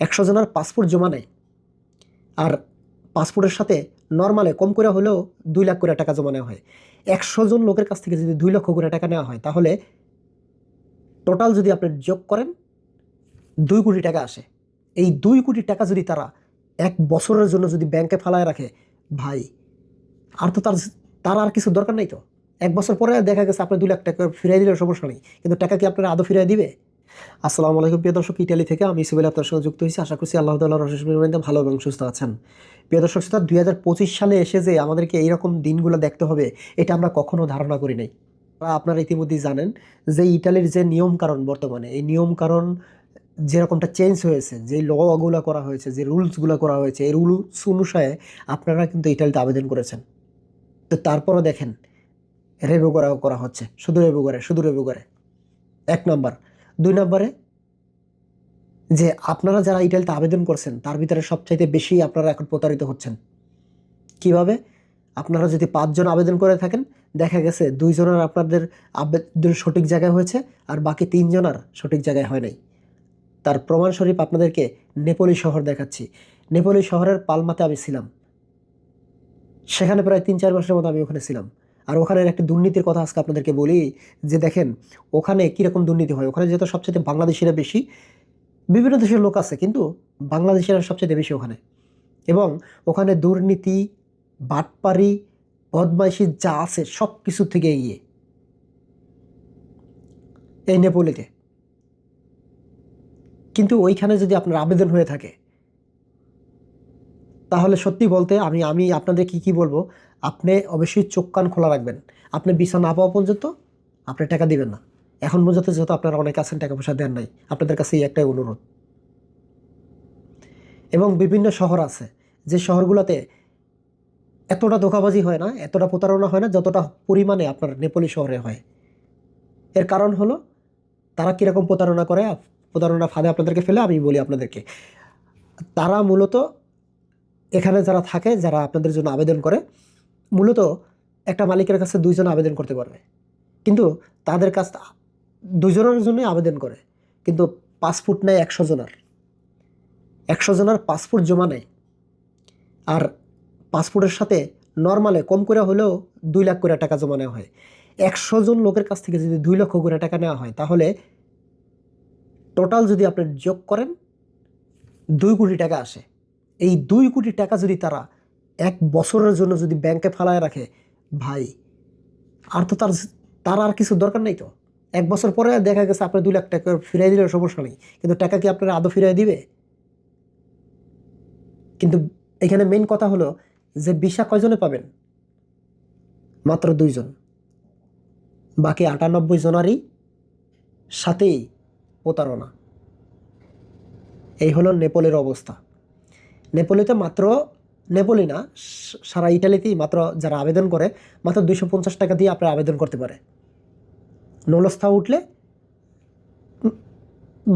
একশো জনের পাসপোর্ট জমা নেয়। আর পাসপোর্টের সাথে নর্মালে কম করে হলেও দুই লাখ করে টাকা জমা নেওয়া হয়। একশো জন লোকের কাছ থেকে যদি দুই লক্ষ করে টাকা নেওয়া হয়, তাহলে টোটাল যদি আপনি যোগ করেন, দুই কোটি টাকা আসে। এই দুই কোটি টাকা যদি তারা এক বছরের জন্য যদি ব্যাংকে ফালায় রাখে, ভাই, আর তো তার তার আর কিছু দরকার নেই তো। এক বছর পরে দেখা গেছে আপনি দুই লাখ টাকা ফিরিয়ে দিলে সমস্যা নেই। কিন্তু টাকা কি আপনারা আদৌ ফিরিয়ে দিবে? আসসালামু আলাইকুম প্রিয় দর্শক, ইটালি থেকে আমি সিভিল আপনার সঙ্গে যুক্ত হয়েছি। আশা করছি আল্লাহ তাল্লাহ রসমিতে ভালো এবং সুস্থ আছেন। প্রিয় দর্শক, শ্রোতা, দুই হাজার পঁচিশ সালে এসে যে আমাদেরকে এইরকম দিনগুলো দেখতে হবে, এটা আমরা কখনো ধারণা করি নাই। আপনারা ইতিমধ্যেই জানেন যে ইটালির যে নিয়ম কারণ বর্তমানে, এই নিয়ম কারণ যেরকমটা চেঞ্জ হয়েছে, যে লগুলো করা হয়েছে, যে রুলসগুলো করা হয়েছে, এই রুলস অনুসারে আপনারা কিন্তু ইটালিতে আবেদন করেছেন। তো তারপরও দেখেন, রেবু করা করা হচ্ছে, শুধু রেবু করে, শুধু রেবু করে। এক নম্বর দুই নম্বরে যে আপনারা যারা ইটালিতে আবেদন করছেন, তার ভিতরে সবচাইতে বেশি আপনারা এখন প্রতারিত হচ্ছেন। কীভাবে? আপনারা যদি পাঁচজন আবেদন করে থাকেন, দেখা গেছে দুইজনের আপনাদের আবেদন সঠিক জায়গায় হয়েছে আর বাকি তিনজনের সঠিক জায়গায় হয় নাই। তার প্রমাণস্বরূপ আপনাদেরকে নেপোলি শহর দেখাচ্ছি। নেপোলি শহরের পালমাতে আমি ছিলাম। সেখানে প্রায় তিন চার মাসের মতো আমি ওখানে ছিলাম। আর ওখানের একটা দুর্নীতির কথা আজকে আপনাদেরকে বলি, যে দেখেন, ওখানে কীরকম দুর্নীতি হয়? ওখানে যেহেতু সবচেয়ে বাংলাদেশিরা বেশি, বিভিন্ন দেশের লোক আছে, কিন্তু বাংলাদেশিরা সবচেয়ে বেশি ওখানে। এবং ওখানে দুর্নীতি, বাটপারি, বদমাইশি যা আছে সব কিছু থেকে এগিয়ে। এই নেপোলিতে। কিন্তু ওইখানে যদি আপনার আবেদন হয়ে থাকে তাহলে সত্যি বলতে আমি আমি আপনাদের কি কি বলব? আপনি অবশ্যই চোখ, কান খোলা রাখবেন। আপনি বিছা না পাওয়া পর্যন্ত আপনি টাকা দিবেন না। এখন পর্যন্ত যেহেতু আপনারা অনেক আছেন টাকা পয়সা দেন নাই, আপনাদের কাছে এই একটাই অনুরোধ। এবং বিভিন্ন শহর আছে, যে শহরগুলোতে এতটা ধোকাবাজি হয় না, এতটা প্রতারণা হয় না, যতটা পরিমাণে আপনার নেপালি শহরে হয়। এর কারণ হলো, তারা কীরকম প্রতারণা করে প্রতারণা ফাঁদে আপনাদেরকে ফেলে, আমি বলি আপনাদেরকে। তারা মূলত এখানে যারা থাকে, যারা আপনাদের জন্য আবেদন করে, মূলত একটা মালিকের কাছে দুইজন আবেদন করতে পারবে। কিন্তু তাদের কাছ দুজনের জন্যই আবেদন করে। কিন্তু পাসপোর্ট নেয় একশো জনের। একশো জনের পাসপোর্ট জমা নেয়। আর পাসপোর্টের সাথে নর্মালে কম করে হলেও দুই লাখ করে টাকা জমা নেওয়া হয়। একশো জন লোকের কাছ থেকে যদি দুই লক্ষ করে টাকা নেওয়া হয়, তাহলে টোটাল যদি আপনি যোগ করেন, দুই কোটি টাকা আসে। এই দুই কোটি টাকা যদি তারা এক বছরের জন্য যদি ব্যাংকে ফালায় রাখে, ভাই, আর তো তার তার আর কিছু দরকার নেই তো। এক বছর পরে দেখা গেছে আপনার দুই লাখ টাকা ফিরিয়ে দিলে সমস্যা নেই। কিন্তু টাকা কি আপনারা আদৌ ফিরিয়ে দিবে? কিন্তু এখানে মেন কথা হলো যে বিশা কয়জনে পাবেন? মাত্র দুইজন। বাকি আটানব্বই জনারই সাথেই প্রতারণা। এই হলো নেপালের অবস্থা। নেপোলিতে মাত্র নেপোলি না, সারা ইটালিতেই মাত্র যারা আবেদন করে, মাত্র দুইশো পঞ্চাশ টাকা দিয়ে আপনার আবেদন করতে পারে। নলস্থা উঠলে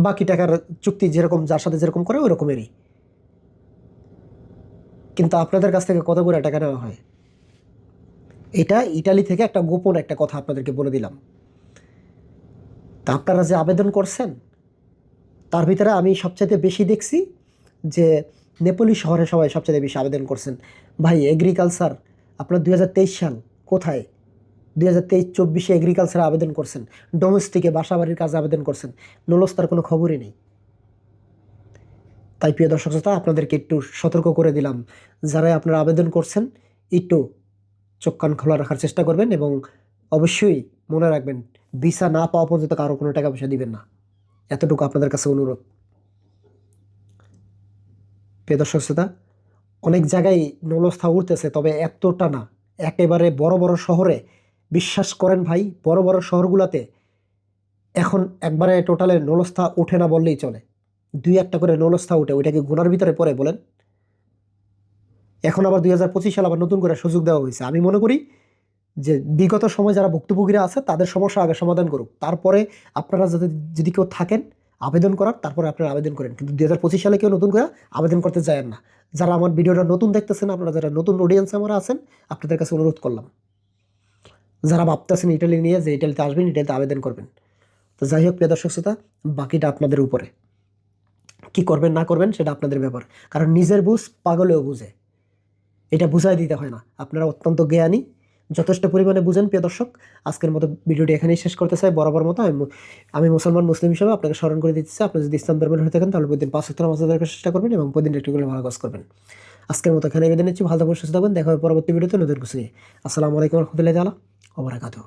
বাকি টাকার চুক্তি যেরকম, যার সাথে যেরকম করে ওই রকমেরই কিন্তু আপনাদের কাছ থেকে কত করে টাকা নেওয়া হয়? এটা ইটালি থেকে একটা গোপন একটা কথা আপনাদেরকে বলে দিলাম। তা আপনারা যে আবেদন করছেন, তার ভিতরে আমি সবচাইতে বেশি দেখছি যে নেপোলি শহরে সবাই সবচেয়ে বেশি আবেদন করছেন। ভাই এগ্রিকালচার আপনার দুই হাজার তেইশ সাল কোথায়? দুই হাজার তেইশ, চব্বিশে এগ্রিকালচারে আবেদন করছেন। ডোমেস্টিকে বাসাবাড়ির কাজে আবেদন করছেন। নলস্তার কোনো খবরই নেই। তাই প্রিয় দর্শক শ্রোতা, আপনাদেরকে একটু সতর্ক করে দিলাম। যারা আপনারা আবেদন করছেন, একটু চোখ কান খোলা রাখার চেষ্টা করবেন এবং অবশ্যই মনে রাখবেন, ভিসা না পাওয়া পর্যন্ত কারও কোনো টাকা পয়সা দিবেন না। এতটুকু আপনাদের কাছে অনুরোধ। প্রিয় অনেক জায়গায় নলস্থা উঠতেছে তবে এতটা না। একেবারে বড় বড় শহরে, বিশ্বাস করেন ভাই, বড় বড় শহরগুলোতে এখন একবারে টোটালে নলস্থা ওঠে না বললেই চলে। দুই একটা করে নলস্থা উঠে ওইটা কি গুনার ভিতরে পড়ে বলেন। এখন আবার দুই হাজার পঁচিশ সাল আবার নতুন করে সুযোগ দেওয়া হয়েছে। আমি মনে করি যে বিগত সময় যারা ভুক্তভোগীরা আছে, তাদের সমস্যা আগে সমাধান করুক। তারপরে আপনারা যদি যদি কেউ থাকেন আবেদন করার, তারপরে আপনারা আবেদন করেন। কিন্তু দু হাজার পঁচিশ সালে কেউ নতুন করে আবেদন করতে যায় না। যারা আমার ভিডিওটা নতুন দেখতেছেন, আপনারা যারা নতুন অডিয়েন্স আমার আছেন, আপনাদের কাছে অনুরোধ করলাম। যারা ভাবতেছেন ইটালি নিয়ে যে ইটালিতে আসবেন, ইটালিতে আবেদন করবেন। তো যাই হোক, প্রিয় দর্শক শ্রোতা, বাকিটা আপনাদের উপরে। কি করবেন, না করবেন, সেটা আপনাদের ব্যাপার। কারণ নিজের বুঝ পাগলেও বুঝে। এটা বুঝাই দিতে হয় না। আপনারা অত্যন্ত জ্ঞানী যথেষ্ট পরিমাণে বুঝেন, প্রিয় দর্শক। আজকের মতো ভিডিওটি এখানেই শেষ করতে চাই। বরাবর মতো আমি আমি মুসলমান, মুসলিম হিসেবে আপনাকে স্মরণ করে দিচ্ছি আপনি যদি ইসলাম ধর্মের হয়ে থাকেন, তাহলে প্রতিদিন পাঁচ সত্তর মাসে দেখার চেষ্টা করবেন এবং প্রতিদিন একটু করে ভালো কাজ করবেন আজকের মতো এখানে বেঁধে নিচ্ছি। ভালো থাকবেন সুস্থ থাকবেন দেখা হবে পরবর্তী ভিডিওতে নতুন নিয়ে। আসসালামু আলাইকুম রহমতুল্লাহ তালা ওবরাকাতুহ